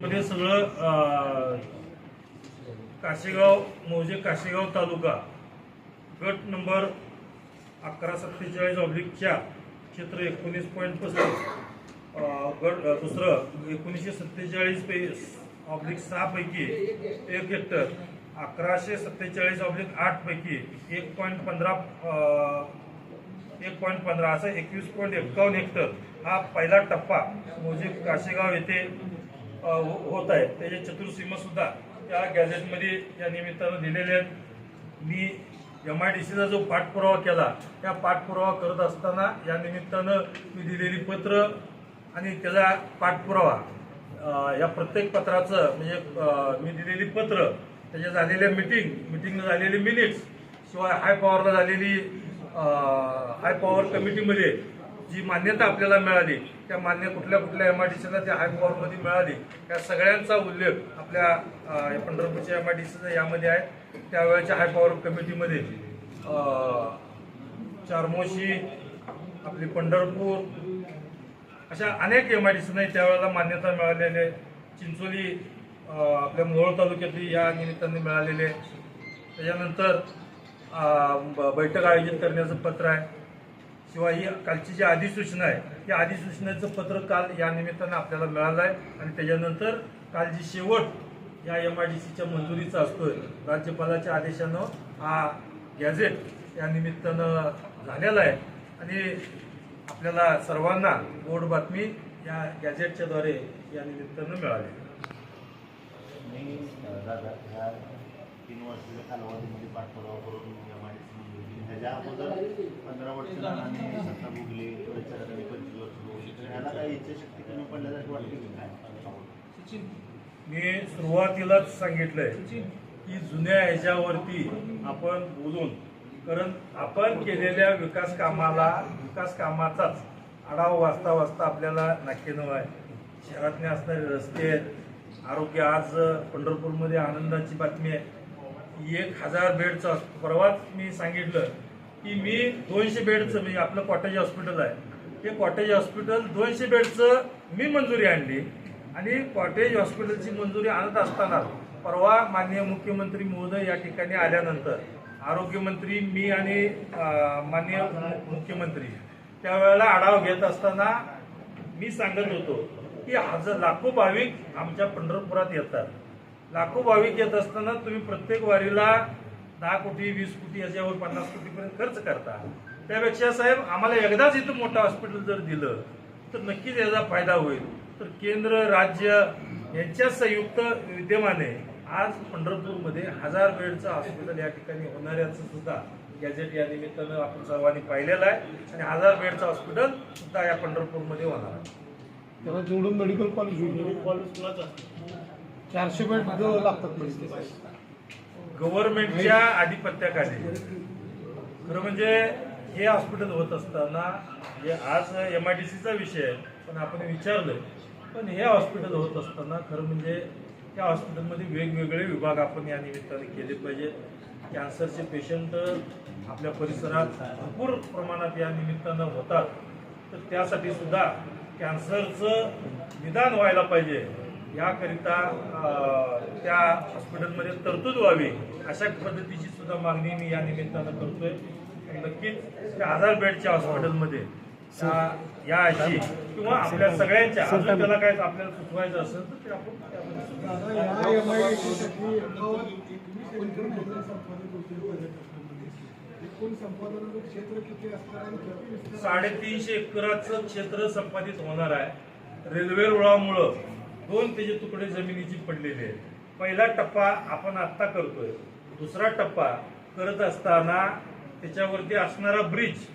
मध्ये सगळं काशेगाव मौजे काशेगाव तालुका गट नंबर अकरा सत्तेचाळीस ऑब्लिक चार क्षेत्र एकोणीस पॉईंट पस्तीस गट दुसरं एकोणीसशे सत्तेचाळीस पै ऑब्लिक सहा पैकी एक हेक्टर अकराशे सत्तेचाळीस ऑब्लिक आठ पैकी एक पॉईंट पंधरा एक पॉईंट पंधरा असं एकवीस पॉईंट एक्कावन्न हेक्टर हा पहिला टप्पा म्हणजे काशेगाव येथे हो, होत आहे. त्याचे चतुर्सीमा सुद्धा त्या गॅझेटमध्ये या निमित्तानं दिलेले आहेत. मी एम आय डी सीचा जो पाठपुरावा केला त्या पाठपुरावा करत असताना या निमित्तानं मी दिलेली पत्र आणि त्याचा पाठपुरावा या प्रत्येक पत्राचं म्हणजे मी दिलेली पत्र त्याच्या झालेल्या मिटिंग मिटिंगला झालेली मिनिट्स शिवाय हाय पॉवरला झालेली हाय पॉवर कमिटीमध्ये जी मान्यता आपल्याला मिळाली त्या मान्य कुठल्या कुठल्या एम आय डी सीला त्या हायपॉवरमध्ये मिळाली त्या सगळ्यांचा उल्लेख आपल्या पंढरपूरच्या एम आय डी सीचा यामध्ये आहे. त्यावेळेच्या हायपॉवर कमिटीमध्ये चारमोशी आपली पंढरपूर अशा अनेक एम आय डी सीना त्यावेळेला मान्यता मिळालेली आहे. चिंचोली आपल्या मोहोळ तालुक्यातली या निमित्ताने मिळालेले आहे. त्याच्यानंतर ब- बैठक आयोजित करण्याचं पत्र आहे. शिवाय ही कालची जी अधिसूचना आहे त्या अधिसूचनेचं पत्र काल या निमित्तानं आपल्याला मिळालं आहे आणि त्याच्यानंतर काल जी शेवट या एम आय डी सीच्या मंजुरीचा असतोय राज्यपालाच्या आदेशानं हा गॅझेट या निमित्तानं झालेला आहे. आणि आपल्याला सर्वांना गोड बातमी या गॅझेटच्याद्वारे या निमित्तानं मिळाली. मी दादा ह्या तीन वर्षाच्या कालावधीमध्ये पाठपुरावा करून त्याच्या अगोदर पंधरा वर्ष आणि सत्ता भोगली परिचारक पंचवीस वर्ष भोगली. तर ह्याला काही इच्छाशक्ती कमी पडल्यासारखं वाटली की काय? मी सुरुवातीलाच सांगितलंय की जुन्या ह्याच्यावरती आपण बोलून कारण आपण केलेल्या विकास कामाला विकास कामाचाच आढावा वाचता वाचता आपल्याला नाकेनव आहे. शहरातले असणारे रस्ते आहेत. आरोग्य आज पंढरपूरमध्ये आनंदाची बातमी आहे. एक हजार बेडचं परवाच मी सांगितलं की मी दोनशे बेडचं म्हणजे आपलं कॉटेज हॉस्पिटल आहे. ते कॉटेज हॉस्पिटल दोनशे बेडचं मी मंजुरी आणली आणि कॉटेज हॉस्पिटलची मंजुरी आणत असताना परवा माननीय मुख्यमंत्री महोदय या ठिकाणी आल्यानंतर आरोग्यमंत्री मी आणि माननीय मुख्यमंत्री त्यावेळेला आढावा घेत असताना मी सांगत होतो की हजार लाखो भाविक आमच्या पंढरपुरात येतात. लाखो भाविक येत असताना तुम्ही प्रत्येक वारीला दहा कोटी वीस कोटी याच्यावर पन्नास कोटीपर्यंत खर्च करता. त्यापेक्षा साहेब आम्हाला एकदाच इथं मोठं हॉस्पिटल जर दिलं तर नक्कीच याचा फायदा होईल. तर केंद्र राज्य यांच्या संयुक्त विद्यमाने आज पंढरपूरमध्ये हजार बेडचं हॉस्पिटल या ठिकाणी होणाऱ्याचं सुद्धा गॅजेट या निमित्तानं आपण सर्वांनी पाहिलेलं आहे. आणि हजार बेडचं हॉस्पिटल सुद्धा या पंढरपूरमध्ये होणार आहे. त्याला जोडून मेडिकल कॉलेज होईल. चारशे बेड लागतात गव्हर्नमेंटच्या आधिपत्याखाली. खरं म्हणजे हे हॉस्पिटल होत असताना हे आज एम आय डी सीचा विषय आहे पण आपण विचारलं पण हे हॉस्पिटल होत असताना खरं म्हणजे त्या हॉस्पिटलमध्ये वेगवेगळे विभाग आपण या निमित्ताने केले पाहिजे. कॅन्सरचे पेशंट आपल्या परिसरात भरपूर प्रमाणात या निमित्तानं होतात. तर त्यासाठी सुद्धा कॅन्सरचं निदान व्हायला पाहिजे. याकरिता त्या हॉस्पिटलमध्ये तरतूद व्हावी अशा पद्धतीची सुद्धा मागणी मी या निमित्तानं करतोय. नक्कीच त्या हजार बेडच्या हॉस्पिटलमध्ये या अशी किंवा आपल्या सगळ्यांच्या अजून त्याला काय आपल्याला सुचवायचं असेल तर ते आपण साडेतीनशे एकराचं क्षेत्र संपादित होणार आहे. रेल्वे रुळामुळं दोन त्याचे तुकडे जमिनीची पडलेले आहेत. पहिला टप्पा आपण आत्ता करतोय. दुसरा टप्पा करत असताना त्याच्यावरती असणारा ब्रिज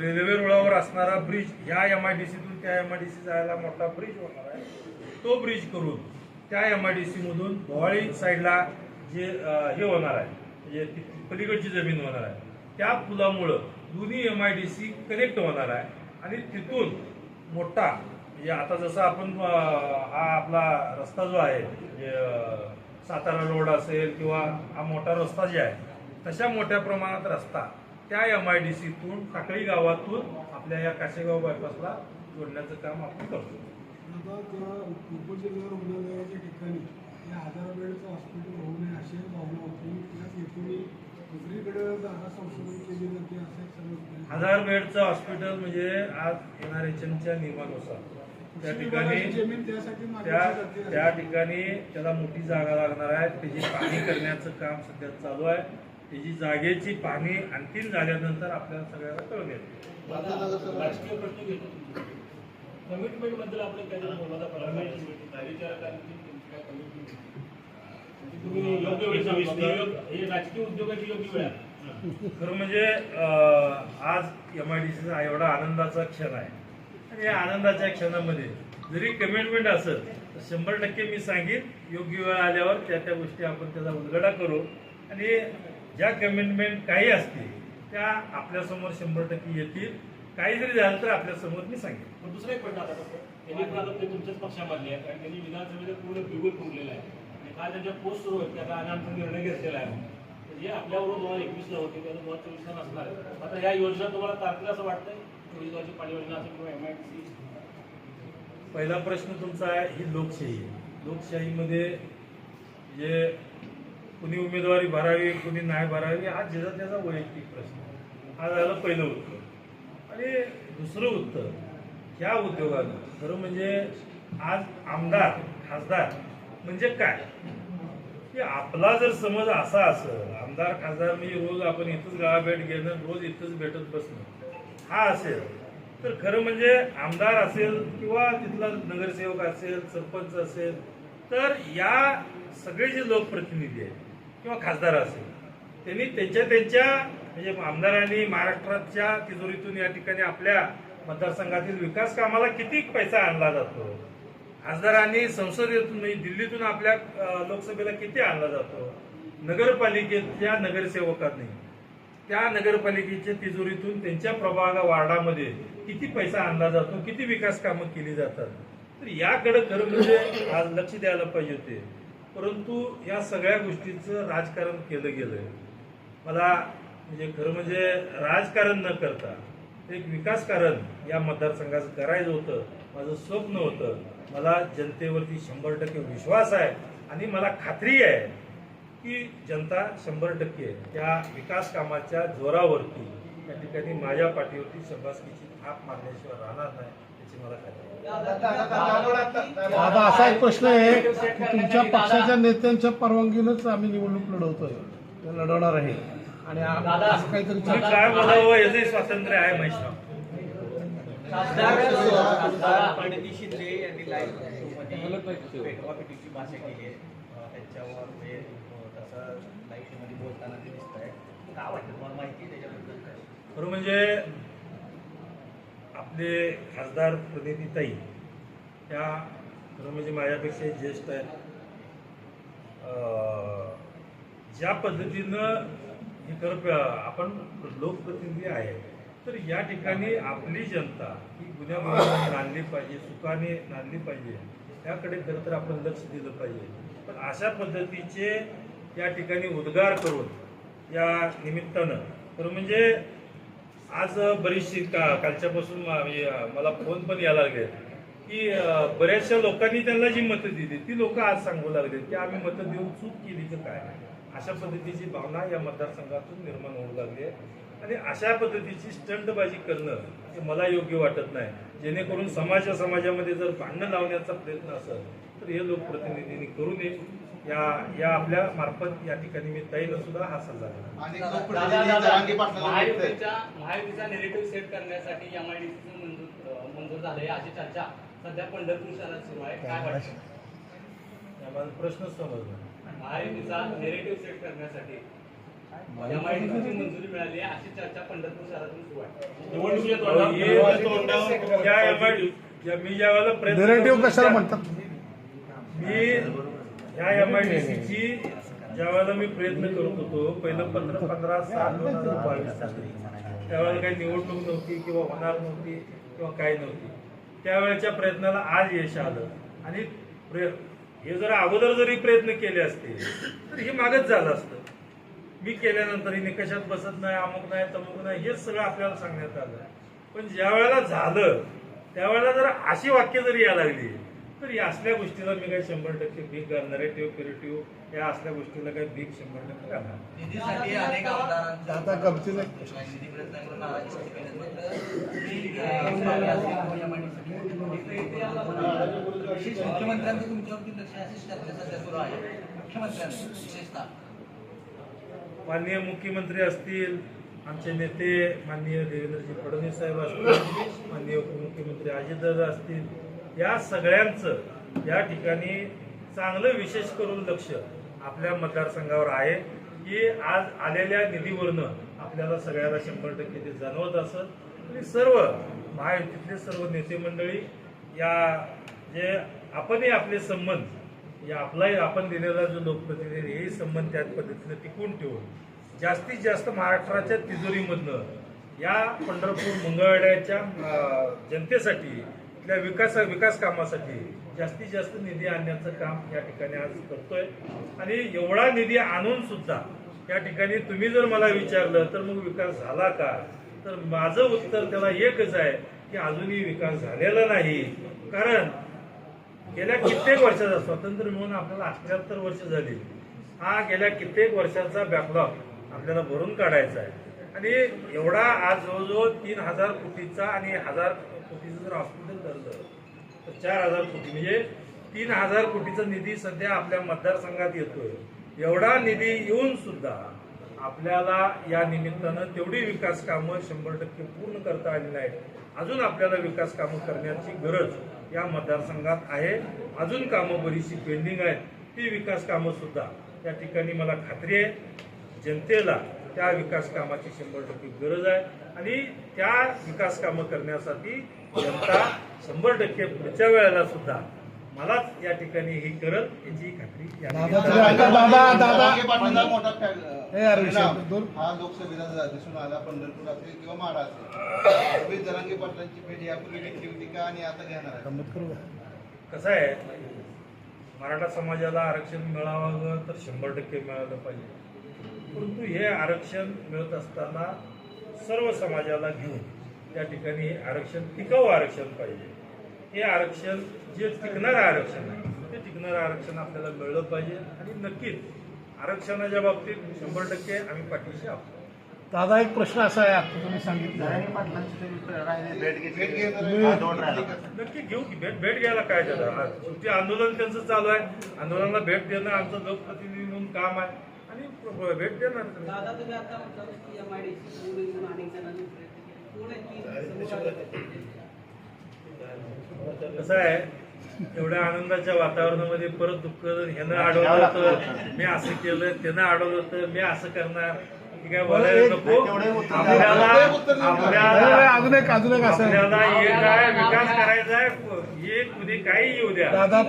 रेल्वे रुळावर असणारा ब्रिज ह्या एम आय डी सीतून त्या एम आय डी सी जायला मोठा ब्रिज होणार आहे. तो ब्रिज करून त्या एम आय डी सीमधून भोवाळी साईडला जे हे होणार आहे म्हणजे पलीकडची जमीन होणार आहे. त्या पुलामुळं दोन्ही M I D C connect होणार आहे. आणि तिथून मोठा आता जसं आपण हा आपला रस्ता जो आहे सातारा रोड असेल किंवा हा मोठा रस्ता जे आहे तशा मोठ्या प्रमाणात रस्ता त्या एम आय डी सीतून टाकळी गावातून आपल्या या काशेगाव बायपासला जोडण्याचं काम आपण करतो. हजार बेडचं हॉस्पिटल हजार बेडचं हॉस्पिटल म्हणजे आज एन आर एच एमच्या नियमानुसार त्या ठिकाणी त्या ठिकाणी त्याला मोठी जागा लागणार आहे. त्याची पाहणी करण्याचं काम सध्या चालू आहे. त्याची जागेची पाहणी आणखीन झाल्यानंतर आपल्याला सगळ्याला कळून येते कमिटमेंटबद्दल आपण सांगितलं. हे राजकीय उद्योगाची योग्य वेळ. खरं म्हणजे आज एम आय डी सीचा एवढा आनंदाचा क्षण आहे. या आनंदाच्या क्षणामध्ये. जरी कमिटमेंट असेल तर शंभर टक्के मी सांगेन योग्य वेळ आल्यावर त्या त्या गोष्टी आपण त्याचा उलगडा करू. आणि ज्या कमिटमेंट काही असतील त्या आपल्यासमोर शंभर टक्के येतील. काही जरी झालं तर आपल्यासमोर मी सांगेन. पण दुसरं एक पॉईंट आता त्यांनी पण आता ते तुमच्याच पक्षामधले आहेत कारण त्यांनी विधानसभेचं पूर्ण बिगुल फुटलेलं आहे. आणि काल त्यांच्या पोस्ट सुरू आहेत त्याचा आता आमचा निर्णय घेतलेला आहे. जे आपल्याबरोबर दोन हजार एकवीसला होते त्याचं दोन हजार चोवीसला नसणार आता या योजना तुम्हाला तारखेला असं वाटतंय? पहिला प्रश्न तुमचा आहे ही लोकशाही. आहे लोकशाहीमध्ये जे कुणी उमेदवारी भरावी कुणी नाही भरावी हा ज्याचा त्याचा वैयक्तिक प्रश्न हा झालं पहिलं उत्तर. आणि दुसरं उत्तर ह्या उद्योगानं खरं म्हणजे आज आमदार खासदार म्हणजे काय? की आपला जर समज असा असं आमदार खासदार म्हणजे रोज आपण इथंच गावाभेट घेणं रोज इथंच भेटत बसणं. हा असेल. तर खरं म्हणजे आमदार असेल किंवा तिथला नगरसेवक असेल सरपंच असेल तर या सगळे जे लोकप्रतिनिधी आहेत किंवा खासदार असेल त्यांनी त्यांच्या त्यांच्या म्हणजे आमदारांनी महाराष्ट्राच्या तिजोरीतून या ठिकाणी आपल्या मतदारसंघातील विकास कामाला किती पैसा आणला जातो? खासदारांनी संसदेतून म्हणजे दिल्लीतून आपल्या लोकसभेला किती आणला जातो? नगरपालिकेच्या नगरसेवकांनी त्या नगरपालिकेच्या तिजोरीतून त्यांच्या प्रभाग वार्डामध्ये किती पैसा आणला जातो किती विकास कामं केली जातात? तर याकडे खरं म्हणजे आज लक्ष द्यायला पाहिजे होते. परंतु या सगळ्या गोष्टीचं राजकारण केलं गेलंय. मला म्हणजे खरं म्हणजे राजकारण न करता एक विकासकारण या मतदारसंघाचं करायचं होतं माझं स्वप्न होतं. मला जनतेवरती शंभर टक्के विश्वास आहे आणि मला खात्री आहे की जनता शंभर टक्के त्या विकास कामाच्या जोरावरती त्या ठिकाणी माझ्या पाठीवरती शबासकीची थाप मारण्याशिवाय राहणार नाही याची मला खात्री आहे. आता असा एक प्रश्न आहे की तुमच्या पक्षाच्या नेत्यांच्या परवानगीनंच आम्ही निवडणूक लढवतोय. ते लढवणार आहे. आणि असं काहीतरी काय बोलावं याचंही स्वातंत्र्य आहे महिला खासदार प्रणिती शिंदे यांनी लाईव्ह पेटवापेटीची भाषा केली आहे. अं, त्यांच्यावर म्हणजे लाईव्ह बोलताना ते दिसत आहे काय वाटतं? तुम्हाला माहिती त्याच्याबद्दल काय? खरं म्हणजे आपले खासदार प्रतिनिधीताई त्या खरं म्हणजे माझ्यापेक्षा ज्येष्ठ आहेत. अं, ज्या पद्धतीनं हे खरं आपण लोकप्रतिनिधी आहे तर या ठिकाणी आपली जनता ही गुन्ह्यामध्ये नांदली पाहिजे सुखाने नांदली पाहिजे. त्याकडे खरं तर आपण लक्ष दिलं पाहिजे. पण अशा पद्धतीचे या ठिकाणी उद्गार करून या निमित्तानं. तर म्हणजे आज बरीचशी का कालच्यापासून म्हणजे, मला फोन पण यायला लागले की बऱ्याचशा लोकांनी त्यांना जी मतं दिली ती लोक आज सांगू लागले की आम्ही मतं देऊन चूक केली तर काय? अशा पद्धतीची भावना या मतदारसंघातून निर्माण होऊ लागली आहे. आणि अशा पद्धतीची स्टंटबाजी करणं हे मला योग्य वाटत नाही. जेणेकरून समाजा समाजामध्ये जर भांडण लावण्याचा प्रयत्न असेल तर हे लोकप्रतिनिधींनी करू नये. या या आपल्या मार्फत या ठिकाणी मी ताईला सुद्धा हा सल्ला. महायुतीचा नेगेटिव्ह सेट करण्यासाठी एमआयडीसीचं मंजूर अं, मंजूर झालंय. अशी चर्चा सध्या पंढरपूर शहरात सुरू आहे. काय वाटतं? प्रश्न समजला. महायुतीचा नेगेटिव्ह सेट करण्यासाठी मंजुरी मिळाली अशी चर्चा पंढरपूर शहरातून सुरू आहे. हे ज्या वेळेला नेरेटिव्ह कशाला म्हणतात? मी ह्या एम आय डी सीची ज्या वेळेला मी प्रयत्न करत होतो. पहिलं पंधरा पंधरा सात दोन हजार बावीस साली त्यावेळेला काही निवडणूक नव्हती किंवा होणार नव्हती किंवा काही नव्हती. त्यावेळेच्या प्रयत्नाला आज यश आलं. आणि प्रय- हे जर अगोदर जरी प्रयत्न केले असते तर हे मागच झालं असतं. मी केल्यानंतर हे निकषात बसत नाही अमुक नाही तमुक नाही हेच सगळं आपल्याला सांगण्यात आलं. पण ज्या वेळेला झालं त्यावेळेला जर अशी वाक्य जरी यायला लागली तर या असल्या गोष्टीला मी काही शंभर टक्के भीक नरेटिव्ह पेरेटिव्ह या असल्या गोष्टीला काही भीक शंभर टक्के मुख्यमंत्र्यांचं तुमच्यावरती लक्ष अशीच चर्चा सध्या सुरू आहे. मुख्यमंत्र्यांचं विशेषतः. माननीय मुख्यमंत्री असतील आमचे नेते माननीय देवेंद्रजी फडणवीस साहेब असतील माननीय उपमुख्यमंत्री अजितदादा असतील या सगळ्यांचं या ठिकाणी चांगलं विशेष करून लक्ष आपल्या मतदारसंघावर आहे की आज आलेल्या निधीवरनं आपल्याला सगळ्याला शंभर टक्के ते जाणवत असत आणि सर्व महायुतीतले सर्व नेते मंडळी या जे आपणही आपले संबंध या आपलाही आपण दिलेला जो लोकप्रतिनिधी हेही संबंध त्याच पद्धतीनं टिकून ठेवून जास्तीत जास्त महाराष्ट्राच्या तिजोरीमधनं या पंढरपूर मंगळवाड्याच्या जनतेसाठी इथल्या विकास विकास कामासाठी जास्तीत जास्त निधी आणण्याचं काम या ठिकाणी आज करतोय. आणि एवढा निधी आणून सुद्धा या ठिकाणी तुम्ही जर मला विचारलं तर मग विकास झाला का? तर माझं उत्तर त्याला एकच आहे की अजूनही विकास झालेला नाही. कारण गेल्या कित्येक वर्षाचा स्वातंत्र्य मिळून आपल्याला अठ्याहत्तर वर्ष झाली. हा गेल्या कित्येक वर्षाचा बॅकलॉग आपल्याला भरून काढायचा आहे. आणि एवढा आज जवळजवळ तीन हजार कोटीचा आणि हजार कोटीचं जर हॉस्पिटल धरलं तर चार हजार कोटी. म्हणजे तीन हजार कोटीचा निधी सध्या आपल्या मतदारसंघात येतोय. एवढा निधी येऊन सुद्धा आपल्याला या निमित्तानं तेवढी विकास कामं शंभर टक्के पूर्ण करता आली नाहीत. अजून आपल्याला विकास कामं करण्याची गरज या मतदारसंघात आहे. अजून कामं बरीचशी पेंडिंग आहेत. ती विकास कामं सुद्धा त्या ठिकाणी मला खात्री आहे. जनतेला त्या विकास कामाची शंभर टक्के गरज आहे. आणि त्या विकास कामं करण्यासाठी जनता शंभर टक्के पुढच्या वेळेला सुद्धा मलाच या ठिकाणी हे करत याची खात्री हे हा लोकसभेला दिसून आला पंढरपूर असेल किंवा माडा असेल जरांगे पाटलांची भेट यापूर्वी घेतली होती का आणि आता घेणार? कसं आहे मराठा समाजाला आरक्षण मिळावं तर शंभर टक्के मिळालं पाहिजे. परंतु हे आरक्षण मिळत असताना सर्व समाजाला घेऊन त्या ठिकाणी हे आरक्षण टिकाऊ आरक्षण पाहिजे. हे आरक्षण जे टिकणारं आरक्षण आहे ते टिकणारं आरक्षण आपल्याला मिळलं पाहिजे आणि नक्कीच आरक्षणाच्या बाबतीत शंभर टक्के आम्ही पाठीशी आहोत. दादा एक प्रश्न असा आहे आता तुम्ही सांगितलं. हा नक्की घेऊ की भेट भेट घ्यायला काय झालं आज शेवटी आंदोलन त्यांचं चालू आहे. आंदोलनाला भेट देणं आमचं लोकप्रतिनिधी म्हणून काम आहे. आणि भेट देणार दादा तुम्ही आता कसं आहे एवढ्या आनंदाच्या वातावरणामध्ये परत दुःख ह्यानं अडवलं होतं मी असं केलं त्यानं अडवलं होतं मी असं करणार. हे बोलायला नको आपल्याला आपल्याला अजून एक अजून एक असं. आहे. आपल्याला हे काय विकास करायचा आहे हे कुणी काही येऊ द्या. दादा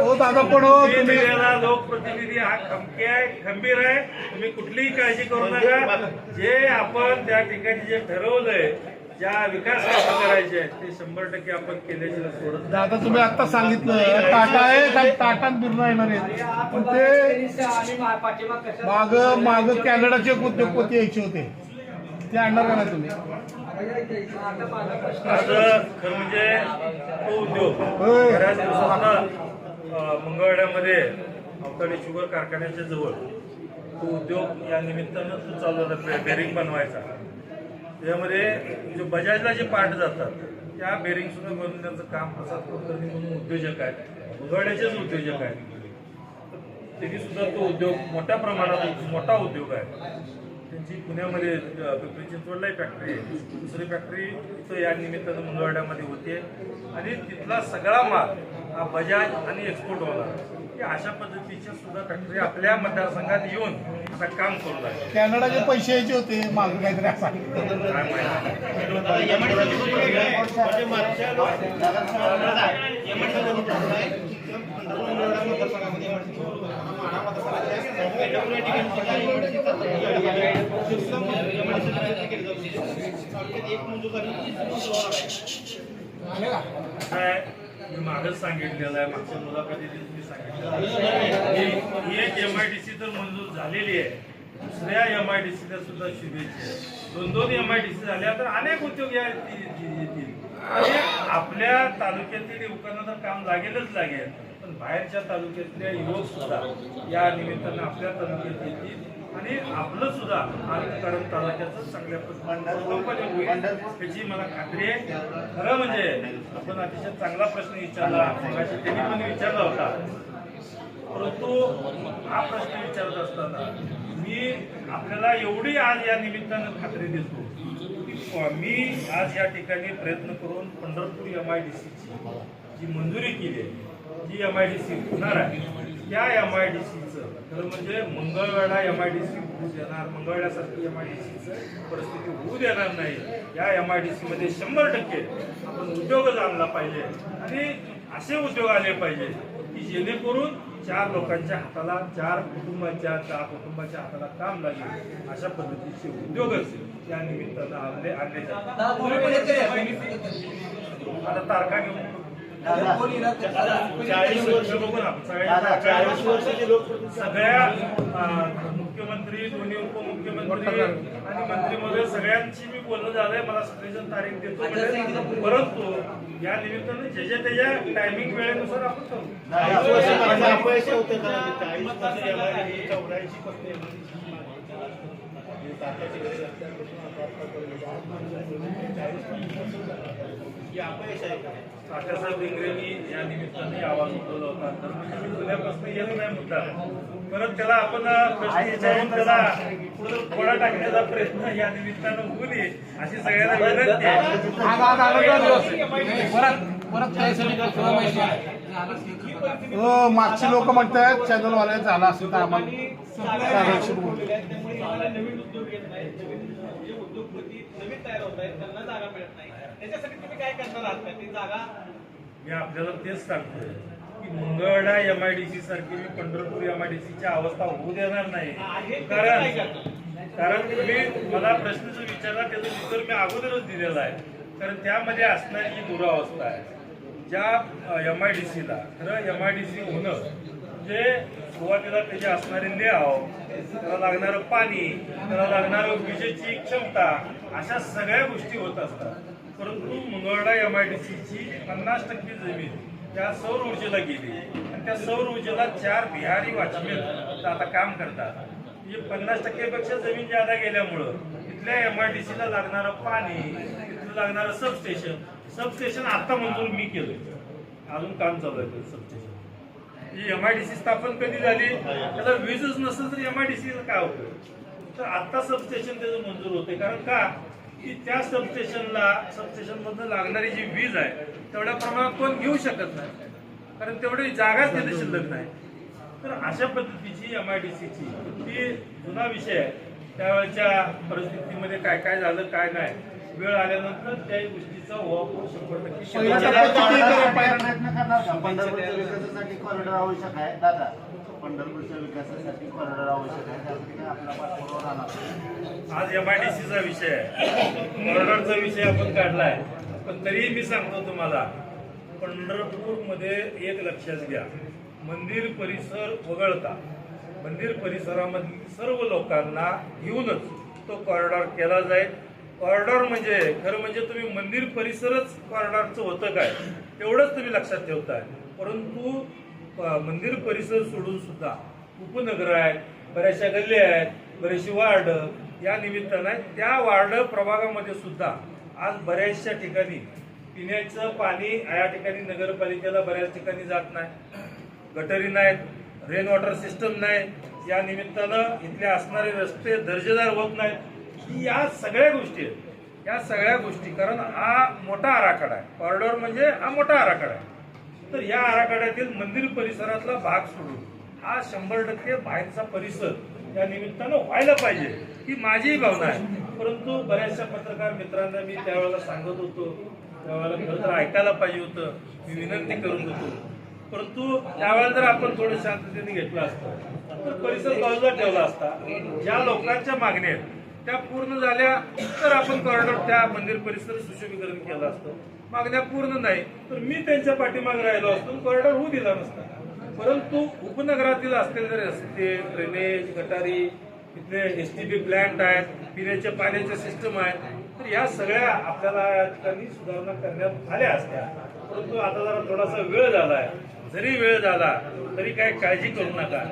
ओ दादा पण हो तुम्ही तुम्ही दिलेला लोकप्रतिनिधी हा खमके आहे खंबीर आहे. तुम्ही कुठलीही काळजी करू नका. जे आपण त्या ठिकाणी जे ठरवलंय ज्या विकास कामं करायचे आहेत ते शंभर टक्के आपण केल्याशिवाय सोडत नाही. दादा तुम्ही आता सांगितलं टाटा आहे काही टाटा बिर्ला येणार आहेत पण ते माग माग कॅनडाचे उद्योगपती यायचे होते ते आणणार का नाही तुम्ही असं खरं म्हणजे तो उद्योग होय. बऱ्याच अं, मंगळवेढ्यामध्ये अवताडे शुगर कारखान्याच्या जवळ तो उद्योग या निमित्तानं तो चालू होता बेरिंग बनवायचा त्याच्यामध्ये जे म्हणजे बजाजला जे पार्ट जातात त्या बेरिंग सुद्धा बनवून त्यांचं काम प्रसाद कुलकर्णी म्हणून उद्योजक आहेत. उघडण्याचेच उद्योजक आहेत. त्यांनी सुद्धा तो उद्योग मोठ्या प्रमाणात मोठा उद्योग आहे. त्यांची पुण्यामध्ये पिंपरी चिंचवडलाही फॅक्टरी आहे. दुसरी फॅक्टरी इथं या निमित्तानं मंगळवाड्यामध्ये होते आणि तिथला सगळा माल हा बजाज आणि एक्सपोर्ट होणार की अशा पद्धतीच्या सुद्धा फॅक्टरी आपल्या मतदारसंघात येऊन आता काम करू लागले कॅनडाचे पैसे यायचे होते माग काहीतरी असं सांगितलं. काय माहिती काय मी मागच सांगितलेलं आहे मागच्या मुलाखतीत मी की ही एक एम आय डी सी तर मंजूर झालेली आहे. दुसऱ्या एम आय डी सीला सुद्धा शुभेच्छा दोन दोन एम आय डी सी झाल्या तर अनेक उद्योग या येतील. आणि आपल्या तालुक्यातील युवकांना तर काम लागेलच लागेल. पण बाहेरच्या तालुक्यातल्या युवक सुद्धा या निमित्तानं आपल्या तालुक्यात येतील. आणि आपलं सुद्धा कारण तालुक्याचं चांगल्या पद्धतीने होईल त्याची मला खात्री आहे. खरं म्हणजे आपण अतिशय चांगला प्रश्न विचारला त्यांनी पण विचारला होता. परंतु हा प्रश्न विचारत असताना मी आपल्याला एवढी आज या निमित्तानं खात्री देतो की मी आज या ठिकाणी प्रयत्न करून पंढरपूर एम आय डी सीची जी मंजुरी केली आहे जी एम आय डी सी होणार आहे. त्या एम आय डी सीचं खरं म्हणजे Mangalwedha M I D C होऊ देणार मंगळवेढ्यासारखी एम आय डी सीचं परिस्थिती होऊ देणार नाही. या एम आय डी सीमध्ये शंभर टक्के आपण उद्योगच आणला पाहिजे आणि असे उद्योग आले पाहिजे की जेणेकरून चार लोकांच्या हाताला चार कुटुंबाच्या चार कुटुंबाच्या हाताला काम लागेल. अशा पद्धतीचे उद्योगच या निमित्तानं आणले आणले जातात. आता तारखा घेऊन चाळीस वर्ष बघू ना दादा चाळीस वर्षाचे लोक सगळ्या अं, मुख्यमंत्री दोन्ही उपमुख्यमंत्री आणि मंत्री महोदय सगळ्यांची मी बोलणं झालंय मला सगळेजण तारीख देतो म्हणजे परंतु या निमित्तानं जे जे त्याच्या टायमिंग वेळेनुसार आपण करू अपयश आहे का तात्यासाहेब या निमित्ताने आवाज उठवला होता. तर मी जुन्यापासून येत नाही मुद्दा परत त्याला आपण प्रश्न विचारून त्याला पुढं थोडा टाकण्याचा प्रयत्न या निमित्तानं होऊ नये अशी सगळ्यांना विनंती आहे. हो मागची लोक म्हणतात चॅनल वाले झाला असेल तर आम्हाला. नवीन उद्योग येत नाही नवीन उद्योगपती नवीन तयार होत आहेत त्यांना जागा मिळत नाही त्याच्यासाठी तुम्ही काय करणार आहात? का ती जागा? मी आपल्याला तेच सांगतोय की Mangalwedha M I D C सारखी मी पंढरपूर एम आय डी सीची अवस्था होऊ देणार नाही. कारण कारण तुम्ही मला प्रश्न जो विचारला त्याचं उत्तर मी अगोदरच दिलेलं आहे. कारण त्यामध्ये असणारी जी दुरावस्था आहे ज्या एम आय डी सीला खरं एम आय डी सी होणं म्हणजे सुरुवातीला त्याचे असणारे लेआउट त्याला लागणारं पाणी त्याला लागणारं विजेची क्षमता अशा सगळ्या गोष्टी होत असतात. परंतु मंगळडा एम आय डी सीची पन्नास टक्के जमीन त्या सौर ऊर्जेला गेली. आणि त्या सौर ऊर्जेला चार बिहारी वॉचमेन आता काम करतात. म्हणजे पन्नास टक्केपेक्षा जमीन जादा गेल्यामुळं तिथल्या एम आय डी सीला लागणारं पाणी तिथलं लागणारं सबस्टेशन सबस्टेशन आता मंजूर मी केलं अजून काम चालू आहे सबस्टेशन ही एम आय डी सी स्थापन कधी झाली? त्याला वीजच नसेल तर एम आय डी सीला काय होतं? तर आत्ता सबस्टेशन त्याचं मंजूर होते कारण का? की त्या सबस्टेशनला सबस्टेशन मधनं लागणारी जी वीज आहे तेवढ्या प्रमाणात कोण घेऊ शकत नाही. कारण तेवढी जागाच तिथे शिल्लक नाही. तर अशा पद्धतीची एम आय डी सीची ती जुना विषय आहे. त्यावेळेच्या परिस्थितीमध्ये काय काय झालं काय नाही वेळ आल्यानंतर त्या गोष्टीचा वापर शंभर टक्के. कॉरिडॉर आवश्यक आहे. दादा पंढरपूरच्या विकासासाठी कॉरिडॉर आवश्यक आहे. त्यासाठी आपला पाठपुरावा राहणार? आज एम आय डी सीचा विषय आहे. कॉरिडॉरचा विषय आपण काढलाय. पण तरीही मी सांगतो तुम्हाला पंढरपूरमध्ये एक लक्षात घ्या. मंदिर परिसर वगळता. मंदिर परिसरामधील सर्व लोकांना घेऊनच तो कॉरिडॉर केला जाईल. कॉरिडॉर म्हणजे खरं म्हणजे तुम्ही मंदिर परिसरच कॉरिडॉरचं होतं काय? तेवढंच तुम्ही लक्षात ठेवताय. परंतु मंदिर परिसर सोडून सुद्धा उपनगर आहेत बऱ्याचशा गल्ली आहेत बरेचशी वार्ड या निमित्तानं त्या वार्ड प्रभागामध्ये सुद्धा आज बऱ्याचशा ठिकाणी पिण्याचं पाणी या ठिकाणी नगरपालिकेला बऱ्याच ठिकाणी जात नाही. गटरी नाहीत रेन वॉटर सिस्टम नाही या निमित्तानं इथले असणारे रस्ते दर्जेदार होत नाहीत. ही या सगळ्या गोष्टी आहेत. या सगळ्या गोष्टी कारण हा मोठा आराखडा आहे. कॉरिडॉर म्हणजे हा मोठा आराखडा आहे. तर या आराखड्यातील मंदिर परिसरातला भाग सोडून हा शंभर टक्के बाहेरचा परिसर या निमित्तानं व्हायला पाहिजे. ही माझीही भावना आहे. परंतु बऱ्याचशा पत्रकार मित्रांना मी त्यावेळेला सांगत होतो त्यावेळेला खरं तर ऐकायला पाहिजे होतं. मी विनंती करून होतो परंतु त्यावेळेला जर आपण थोडं शांततेने घेतलं असतं तर परिसर बाजूला ठेवला असता ज्या लोकांच्या मागण्या आहेत त्या पूर्ण झाल्या तर आपण कॉरिडॉर त्या मंदिर परिसर सुशोभीकरण केलं असतं. मागण्या पूर्ण नाही तर मी त्यांच्या पाठीमागे राहिलो असतो कॉरिडॉर होऊ दिला नसता. परंतु उपनगरातील असलेले रस्ते ड्रेनेज गटारी इथे एस टी बी प्लॅन्ट आहेत पिण्याच्या पाण्याच्या सिस्टम आहेत. तर या सगळ्या आपल्याला या ठिकाणी सुधारणा करण्यात आल्या असत्या. परंतु आता जरा थोडासा वेळ झाला आहे जरी वेळ झाला तरी काय काळजी करू नका.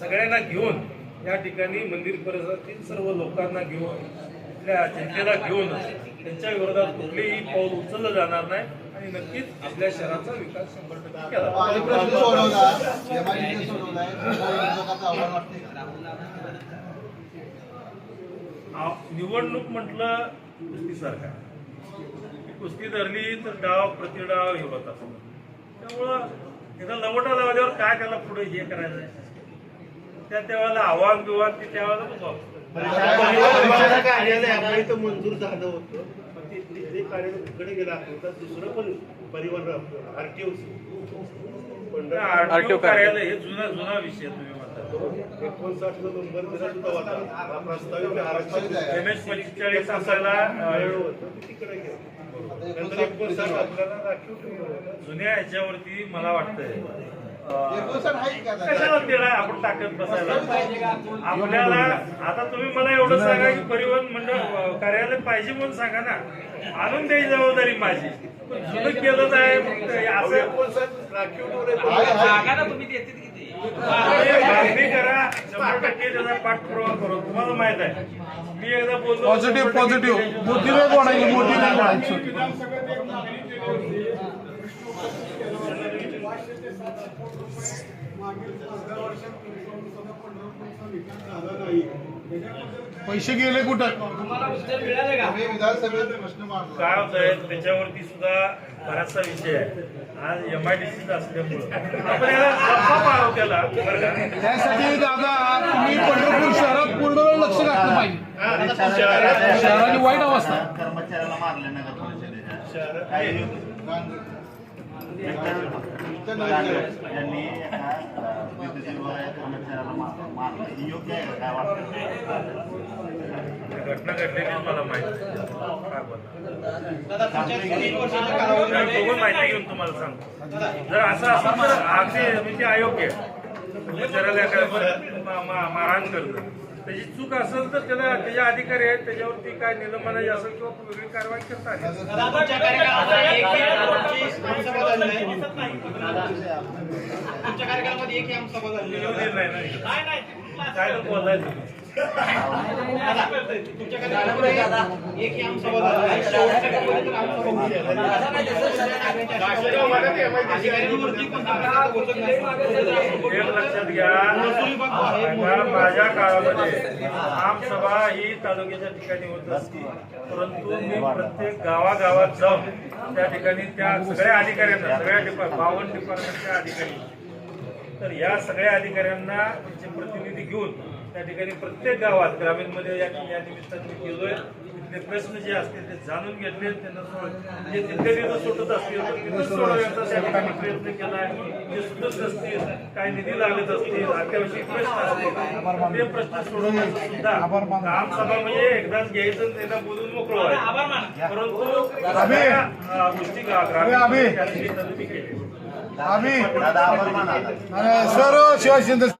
सगळ्यांना घेऊन या ठिकाणी मंदिर परिसरातील सर्व लोकांना घेऊन आपल्या जनतेला घेऊन त्यांच्या विरोधात कुठलेही पाऊल उचललं जाणार नाही आणि नक्कीच आपल्या शहराचा विकास शंभर टक्के केला पाणी जाईल. प्रश्न सोडवला एमआयडीसी सोडवलाय विरोधकाचं आव्हान वाटते का? आ- निवडणूक म्हटलं कुस्तीसारखं. कुस्ती धरली तर डाव प्रतिडाव हे होत असतं त्यामुळं एकदा लवटा लावल्यावर काय त्याला पुढे हे करायचं त्या त्यावेळेला आव्हान बिव्हान ते त्यावेळेला बघू आपण. परिचारक कार्यालय मंजूर झालं होतं पण ते ते- ते कार्यालय तिकडे गेलं तर दुसरं पण परिवहन आरटीओ आरटीओ कार्यालय हे जुना जुना विषय तुम्ही एकोणसाठ नंबर दिला सुद्धा होता हा प्रस्तावित आरक्षण एम एस पंचेचाळीस असायला तिकडे नंतर एकोणसाठ आपल्याला राखीव. जुन्या ह्याच्यावरती मला वाटतंय? कशाला तेला आपण टाकत बसायला? आपल्याला आता तुम्ही मला एवढं सांगा की परिवहन मंडळ कार्यालय पाहिजे म्हणून सांगा ना. आणून द्यायची जबाबदारी माझी. जुनं केलं आहे असं राखीव. जागा ना तुम्ही देते मागणी करा शंभर टक्के त्याचा पाठपुरावा करू. तुम्हाला माहीत आहे. मी एकदा बोललो पॉझिटिव्ह पॉझिटिव्ह मोठी नाही बोलायची मोठी नाही बोलायची. पैसे गेले कुठं? तुम्हाला मिळाले का? प्रश्न काय होत आहे त्याच्यावरती सुद्धा बराचसा विषय आहे. आज एम आय डी सी असल्यामुळं. आपण याला गप्पा मारू त्याला बरं का? त्यासाठी दादा तुम्ही पंढरपूर शहरात पूर्ण वेळ लक्ष घातलं पाहिजे. शहराची वाईट अवस्था. आहे. कर्मचाऱ्याला मारले यांनी एका अ, विद्युत विभागाच्या कर्मचाऱ्याला मारलं. मारलं. हे योग्य आहे का? काय वाटतं? घटना घडलेली मला माहिती. माहिती घेऊन तुम्हाला सांगतो. जर असं असेल तर अगदी म्हणजे अयोग्य आहे. कर्मचाऱ्याला एखाद्या मा- मा- मारहाण करणं. त्याची चूक असेल तर त्याला त्याच्या अधिकारी आहेत त्याच्यावरती काय निलंबनाची असेल किंवा वेगळी कारवाई करता आली नाही. बोलायचं एक लक्षात घ्या माझ्या काळामध्ये आमसभा ही तालुक्याच्या ठिकाणी होत असते परंतु मी प्रत्येक गावागावात जाऊन त्या ठिकाणी त्या सगळ्या अधिकाऱ्यांना सगळ्या डिपार्ट बावन्न डिपार्टमेंटच्या अधिकारी तर या सगळ्या अधिकाऱ्यांना त्यांचे प्रतिनिधी घेऊन त्या ठिकाणी प्रत्येक गावात ग्रामीणमध्ये या या निमित्ताने मी गेलोय. तिथले प्रश्न जे असतील ते जाणून घेतले त्यांना जे तिथे तिथं सुटत असतील तर तिथं सोडवण्याचा त्या ठिकाणी प्रयत्न केलाय जे सुटत असतील काय निधी लागत असतील अत्यावश्यक प्रश्न असतील ते प्रश्न सोडवण्याचं सुद्धा आमसभा म्हणजे एकदाच घ्यायचं त्यांना बोलून मोकळं व्हायचं. परंतु गोष्टी ग्रामीण. आम्ही दादा आभार माना सर्व शिवाय शिंदे